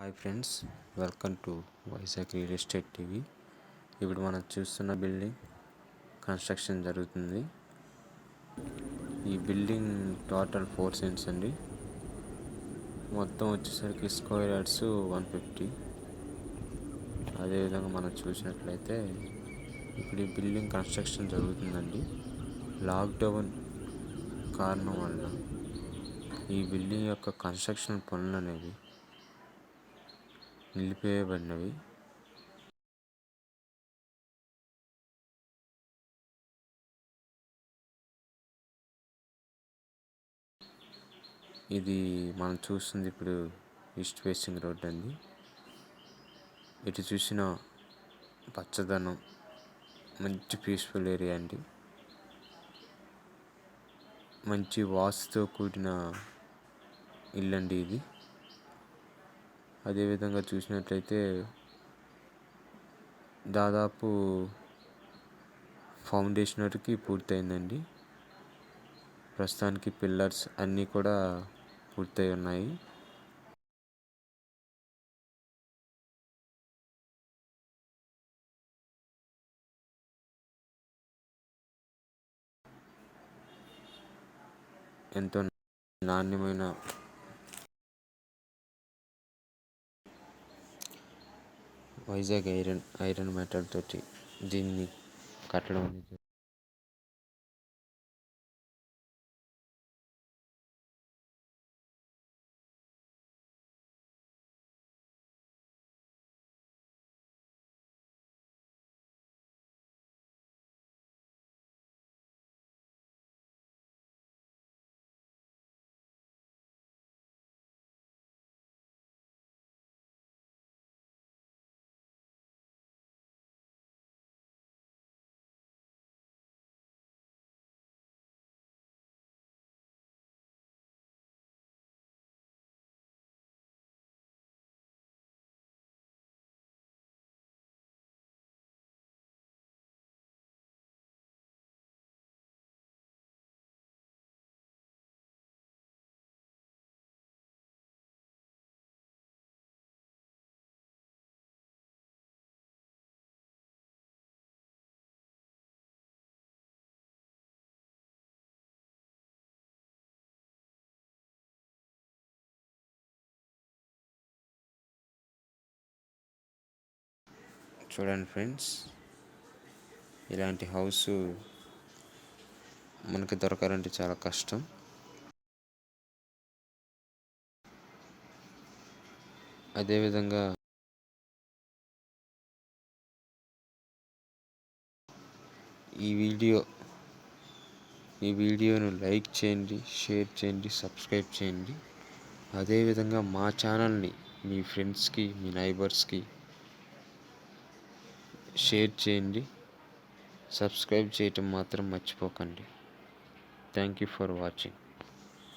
Hi friends welcome to Vizag real estate TV. ఇప్పుడు మనం చూస్తున్న బిల్డింగ్ కన్స్ట్రక్షన్ జరుగుతుంది. ఈ బిల్డింగ్ టోటల్ ఫోర్ సెంట్స్ అండి. మొత్తం వచ్చేసరికి స్క్వేర్ యార్డ్స్ వన్ ఫిఫ్టీ. అదేవిధంగా మనం చూసినట్లయితే ఇప్పుడు ఈ బిల్డింగ్ కన్స్ట్రక్షన్ జరుగుతుందండి. లాక్డౌన్ కారణం వల్ల ఈ బిల్డింగ్ యొక్క కన్స్ట్రక్షన్ పనులు అనేవి నిలిపేయబడినవి. ఇది మనం చూస్తుంది ఇప్పుడు ఈస్ట్ ఫేసింగ్ రోడ్ అండి. ఇటు చూసిన పచ్చదనం మంచి పీస్ఫుల్ ఏరియా అండి. మంచి వాసుతో కూడిన ఇల్లు అండి ఇది. అదేవిధంగా చూసినట్లయితే దాదాపు ఫౌండేషన్ వరకు పూర్తయిందండి. ప్రస్తుతానికి పిల్లర్స్ అన్నీ కూడా పూర్తయి ఉన్నాయి. ఎంతో నాణ్యమైన వైజాగ్ ఐరన్ ఐరన్ మెటల్ తోటి దీన్ని కట్టడం అనేది చూడండి ఫ్రెండ్స్. ఇలాంటి హౌస్ మనకి దొరకాలంటే చాలా కష్టం. అదేవిధంగా ఈ వీడియో ఈ వీడియోను లైక్ చేయండి షేర్ చేయండి సబ్స్క్రైబ్ చేయండి. అదేవిధంగా మా ఛానల్ని మీ ఫ్రెండ్స్కి మీ నైబర్స్కి షేర్ చేయండి. సబ్స్క్రైబ్ చేయటం మాత్రం మర్చిపోకండి. Thank you for watching.